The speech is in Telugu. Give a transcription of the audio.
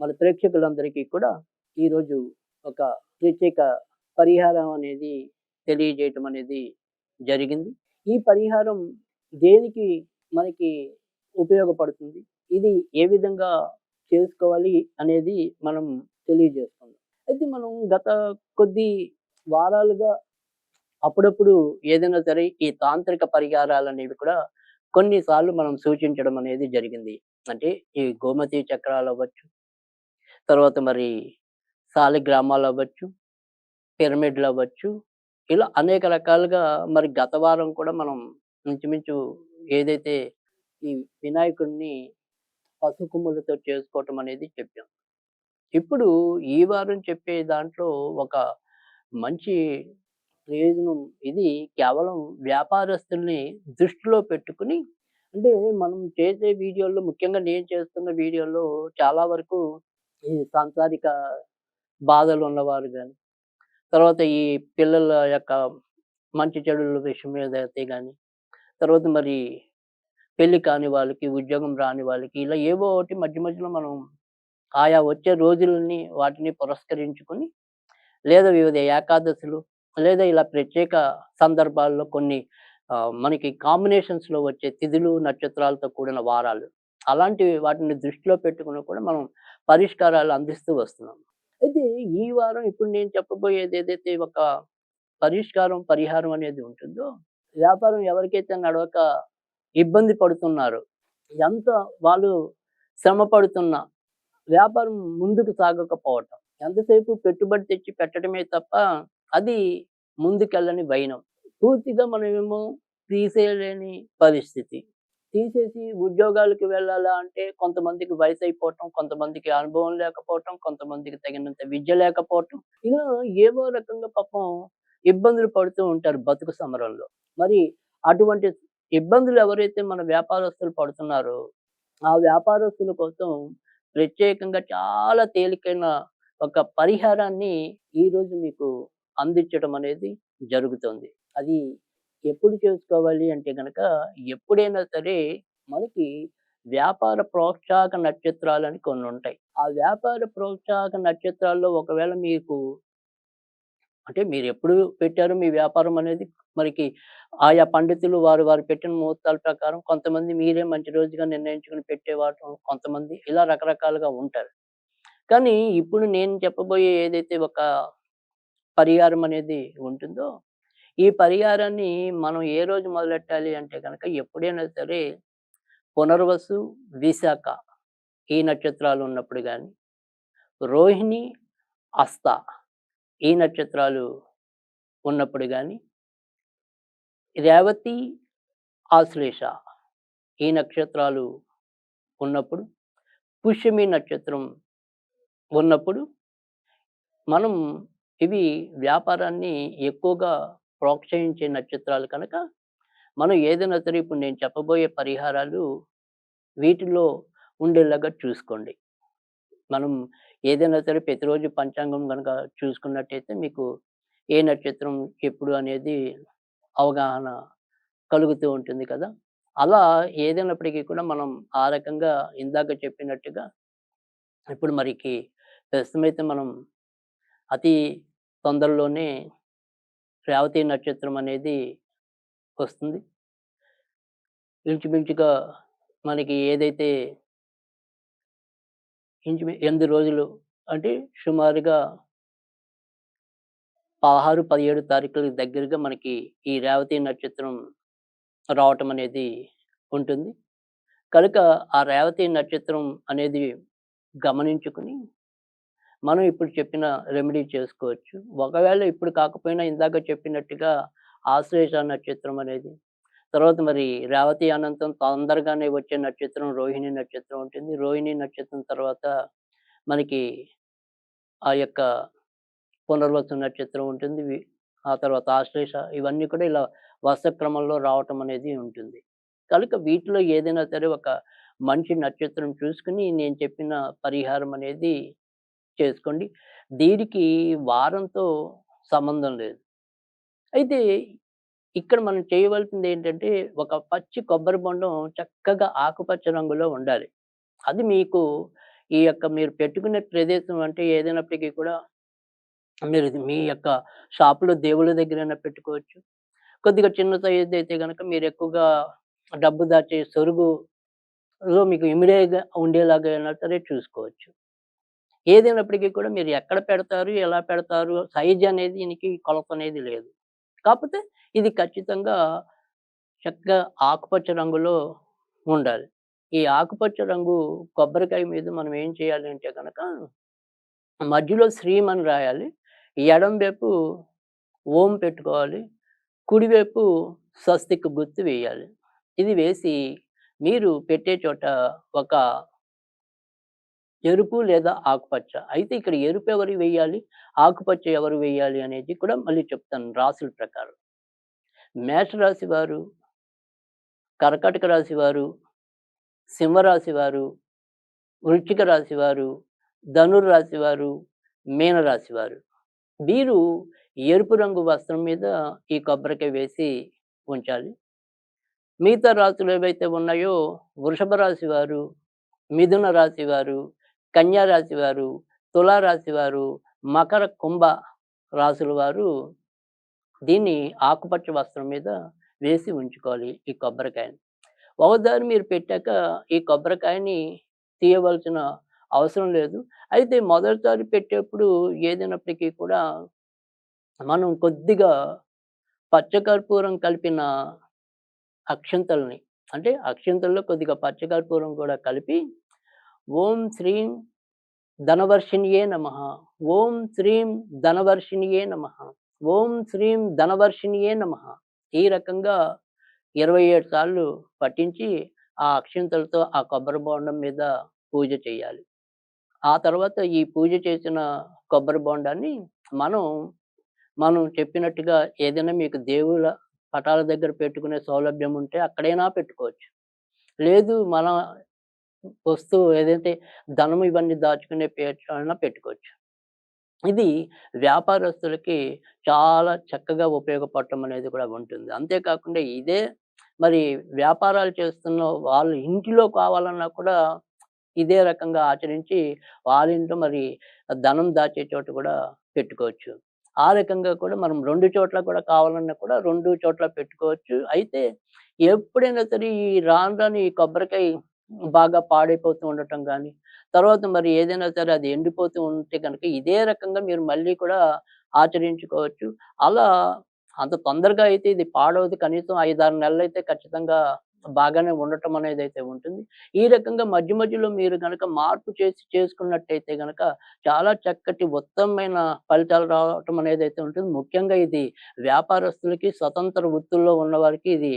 మన ప్రేక్షకులందరికీ కూడా ఈరోజు ఒక ప్రత్యేక పరిహారం అనేది తెలియజేయటం అనేది జరిగింది. ఈ పరిహారం దేనికి మనకి ఉపయోగపడుతుంది? ఇది ఏ విధంగా చేసుకోవాలి అనేది మనం తెలియజేస్తున్నాం. అయితే మనం గత కొద్ది వారాలుగా అప్పుడప్పుడు ఏదైనా సరే ఈ తాంత్రిక పరిహారాలు అనేవి కూడా కొన్నిసార్లు మనం సూచించడం అనేది జరిగింది. అంటే ఈ గోమతి చక్రాలు అవ్వచ్చు తర్వాత మరి సాలిగ్రామాలు అవ్వచ్చు పిరమిడ్లు అవ్వచ్చు ఇలా అనేక రకాలుగా మరి గత వారం కూడా మనం ఇంచుమించు ఏదైతే ఈ వినాయకుడిని పసుకుమ్ములతో చేసుకోవటం అనేది చెప్పాం. ఇప్పుడు ఈ వారం చెప్పే దాంట్లో ఒక మంచి ప్రయోజనం ఇది. కేవలం వ్యాపారస్తుల్ని దృష్టిలో పెట్టుకుని అంటే మనం చేసే వీడియోల్లో ముఖ్యంగా నేను చేస్తున్న వీడియోల్లో చాలా వరకు ఈ సాంసారిక బాధలు ఉన్నవారు కానీ తర్వాత ఈ పిల్లల యొక్క మంచి చెడుల విషయం మీద అయితే కానీ తర్వాత మరి పెళ్ళి కాని వాళ్ళకి ఉద్యోగం రాని వాళ్ళకి ఇలా ఏవో ఒకటి మధ్య మధ్యలో మనం ఆయా వచ్చే రోజులని వాటిని పురస్కరించుకొని లేదా వివిధ ఏకాదశులు లేదా ఇలా ప్రత్యేక సందర్భాల్లో కొన్ని మనకి కాంబినేషన్స్లో లో వచ్చే తిథులు నక్షత్రాలతో కూడిన వారాలు అలాంటివి వాటిని దృష్టిలో పెట్టుకుని కూడా మనం పరిష్కారాలు అందిస్తూ వస్తున్నాం. అయితే ఈ వారం ఇప్పుడు నేను చెప్పబోయేది ఏదైతే ఒక పరిష్కారం పరిహారం అనేది ఉంటుందో వ్యాపారం ఎవరికైతే నడవక ఇబ్బంది పడుతున్నారు ఎంత వాళ్ళు శ్రమ పడుతున్నా వ్యాపారం ముందుకు సాగకపోవటం ఎంతసేపు పెట్టుబడి తెచ్చి పెట్టడమే తప్ప అది ముందుకెళ్ళని వైనం. పూర్తిగా మనమేమో తీసేయలేని పరిస్థితి. తీసేసి ఉద్యోగాలకు వెళ్ళాలా అంటే కొంతమందికి వయసు అయిపోవటం కొంతమందికి అనుభవం లేకపోవటం కొంతమందికి తగినంత విద్య లేకపోవటం ఇలా ఏవో రకంగా పాపం ఇబ్బందులు పడుతూ ఉంటారు బతుకు సమరంలో. మరి అటువంటి ఇబ్బందులు ఎవరైతే మన వ్యాపారస్తులు పడుతున్నారో ఆ వ్యాపారస్తుల కోసం ప్రత్యేకంగా చాలా తేలికైన ఒక పరిహారాన్ని ఈ రోజు మీకు అందించడం అనేది జరుగుతుంది. అది ఎప్పుడు చేసుకోవాలి అంటే కనుక ఎప్పుడైనా సరే మనకి వ్యాపార ప్రోత్సాహక నక్షత్రాలు అని కొన్ని ఉంటాయి ఆ వ్యాపార ప్రోత్సాహక నక్షత్రాల్లో ఒకవేళ మీకు అంటే మీరు ఎప్పుడు పెట్టారు మీ వ్యాపారం అనేది? మనకి ఆయా పండితులు వారు వారు పెట్టిన ముహూర్తాల ప్రకారం కొంతమంది మీరే మంచి రోజుగా నిర్ణయించుకుని పెట్టేవారు కొంతమంది ఇలా రకరకాలుగా ఉంటారు. కానీ ఇప్పుడు నేను చెప్పబోయే ఏదైతే ఒక పరిహారం అనేది ఉంటుందో ఈ పరిహారాన్ని మనం ఏ రోజు మొదలెట్టాలి అంటే కనుక ఎప్పుడైనా సరే పునర్వసు విశాఖ ఈ నక్షత్రాలు ఉన్నప్పుడు కానీ రోహిణి అస్త ఈ నక్షత్రాలు ఉన్నప్పుడు కానీ రేవతి ఆశ్లేష ఈ నక్షత్రాలు ఉన్నప్పుడు పుష్యమి నక్షత్రం ఉన్నప్పుడు మనం ఇవి వ్యాపారాన్ని ఎక్కువగా ప్రోత్సహించే నక్షత్రాలు కనుక మనం ఏదైనా సరే ఇప్పుడు నేను చెప్పబోయే పరిహారాలు వీటిలో ఉండేలాగా చూసుకోండి. మనం ఏదైనా సరే ప్రతిరోజు పంచాంగం కనుక చూసుకున్నట్టయితే మీకు ఏ నక్షత్రం ఎప్పుడు అనేది అవగాహన కలుగుతూ ఉంటుంది కదా. అలా ఏదైనప్పటికీ కూడా మనం ఆ రకంగా ఇందాక చెప్పినట్టుగా ఇప్పుడు మరికి ప్రస్తుతమైతే మనం అతి తొందరలోనే రేవతి నక్షత్రం అనేది వస్తుంది. ఇంచుమించుగా మనకి ఏదైతే ఇంచు ఎనిమిది రోజులు అంటే సుమారుగా పదహారు పదిహేడు తారీఖుల దగ్గరగా మనకి ఈ రేవతి నక్షత్రం రావటం అనేది ఉంటుంది. కనుక ఆ రేవతి నక్షత్రం అనేది గమనించుకుని మనం ఇప్పుడు చెప్పిన రెమెడీ చేసుకోవచ్చు. ఒకవేళ ఇప్పుడు కాకపోయినా ఇందాక చెప్పినట్టుగా ఆశ్లేష నక్షత్రం అనేది తర్వాత మరి రేవతి అనంతం తొందరగానే వచ్చే నక్షత్రం రోహిణి నక్షత్రం ఉంటుంది. రోహిణి నక్షత్రం తర్వాత మనకి ఆ యొక్క పునర్వసు నక్షత్రం ఉంటుంది. ఆ తర్వాత ఆశ్లేష ఇవన్నీ కూడా ఇలా వరుస క్రమంలో రావటం అనేది ఉంటుంది. కనుక వీటిలో ఏదైనా సరే ఒక మంచి నక్షత్రం చూసుకుని నేను చెప్పిన పరిహారం అనేది చేసుకోండి దీనికి వారంతో సంబంధం లేదు అయితే ఇక్కడ మనం చేయవలసింది ఏంటంటే ఒక పచ్చి కొబ్బరి బొండం చక్కగా ఆకుపచ్చ రంగులో ఉండాలి అది మీకు ఈ యొక్క మీరు పెట్టుకునే ప్రదేశం అంటే ఏదైనప్పటికీ కూడా మీరు మీ యొక్క షాపులో దేవుళ్ళ దగ్గరైనా పెట్టుకోవచ్చు. కొద్దిగా చిన్న సైజ్ అయితే కనుక మీరు ఎక్కువగా డబ్బు దాచే సొరుగులో మీకు ఇమిడేగా ఉండేలాగా అయినా సరే చూసుకోవచ్చు. ఏదైనప్పటికీ కూడా మీరు ఎక్కడ పెడతారు? ఎలా పెడతారు? సైజ్ అనేది దీనికి కొలత అనేది లేదు. కాకపోతే ఇది ఖచ్చితంగా చక్కగా ఆకుపచ్చ రంగులో ఉండాలి. ఈ ఆకుపచ్చ రంగు కొబ్బరికాయ మీద మనం ఏం చేయాలి అంటే కనుక మధ్యలో శ్రీమని రాయాలి. ఎడం వైపు ఓం పెట్టుకోవాలి. కుడివైపు స్వస్తిక్ గుర్తు వేయాలి. ఇది వేసి మీరు పెట్టే చోట ఒక ఎరుపు లేదా ఆకుపచ్చ. అయితే ఇక్కడ ఎరుపు ఎవరు వేయాలి? ఆకుపచ్చ ఎవరు వేయాలి? అనేది కూడా మళ్ళీ చెప్తాను రాశుల ప్రకారం. మేషరాశి వారు, కర్కాటక రాశి వారు, సింహరాశి వారు, వృశ్చిక రాశి వారు, ధనుర్రాశి వారు, మీనరాశి వారు. వీరు ఎరుపు రంగు వస్త్రం మీద ఈ కొబ్బరికాయ వేసి ఉంచాలి. మిగతా రాశులు ఏవైతే ఉన్నాయో వృషభ రాశి వారు, మిథున రాశి వారు, కన్యారాశి వారు, తులారాశి వారు, మకర, కుంభ రాశుల వారు దీన్ని ఆకుపచ్చ వస్త్రం మీద వేసి ఉంచుకోవాలి ఈ కొబ్బరికాయని. ఒకదారి మీరు పెట్టాక ఈ కొబ్బరికాయని తీయవలసిన అవసరం లేదు. అయితే మొదటిసారి పెట్టేప్పుడు ఏదైనప్పటికీ కూడా మనం కొద్దిగా పచ్చకర్పూరం కలిపిన అక్షంతల్ని అంటే అక్షంతల్లో కొద్దిగా పచ్చకర్పూరం కూడా కలిపి ఓం శ్రీం ధనవర్షిణియే నమః. ఓం శ్రీం ధనవర్షిణియే నమః. ఓం శ్రీం ధనవర్షిణియే నమః. ఈ రకంగా 27 సార్లు పఠించి ఆ అక్షింతలతో ఆ కొబ్బరి బోండం మీద పూజ చేయాలి. ఆ తర్వాత ఈ పూజ చేసిన కొబ్బరి బోండాన్ని మనం, మనం చెప్పినట్టుగా ఏదైనా మీకు దేవుళ్ళ పటాల దగ్గర పెట్టుకునే సౌలభ్యం ఉంటే అక్కడైనా పెట్టుకోవచ్చు. లేదు మన వస్తువు ఏదైతే ధనం ఇవన్నీ దాచుకునే పేర్చో పెట్టుకోవచ్చు. ఇది వ్యాపారస్తులకి చాలా చక్కగా ఉపయోగపడటం అనేది కూడా ఉంటుంది. అంతేకాకుండా ఇదే మరి వ్యాపారాలు చేస్తున్న వాళ్ళ ఇంటిలో కావాలన్నా కూడా ఇదే రకంగా ఆచరించి వాళ్ళ ఇంట్లో మరి ధనం దాచే చోట కూడా పెట్టుకోవచ్చు. ఆ రకంగా కూడా మనం రెండు చోట్ల కూడా కావాలన్నా కూడా రెండు చోట్ల పెట్టుకోవచ్చు. అయితే ఎప్పుడైనా సరే ఈ రాను రాను ఈ కొబ్బరికాయ బాగా పాడైపోతూ ఉండటం కానీ తర్వాత మరి ఏదైనా సరే అది ఎండిపోతూ ఉంటే కనుక ఇదే రకంగా మీరు మళ్ళీ కూడా ఆచరించుకోవచ్చు. అలా అంత తొందరగా అయితే ఇది పాడవదు. కనీసం ఐదారు నెలలు అయితే ఖచ్చితంగా బాగానే ఉండటం అనేది అయితే ఉంటుంది. ఈ రకంగా మధ్య మధ్యలో మీరు కనుక మార్పు చేసి చేసుకున్నట్టయితే గనక చాలా చక్కటి ఉత్తమమైన ఫలితాలు రావటం అనేది అయితే ఉంటుంది. ముఖ్యంగా ఇది వ్యాపారస్తులకి, స్వతంత్ర వృత్తుల్లో ఉన్నవారికి ఇది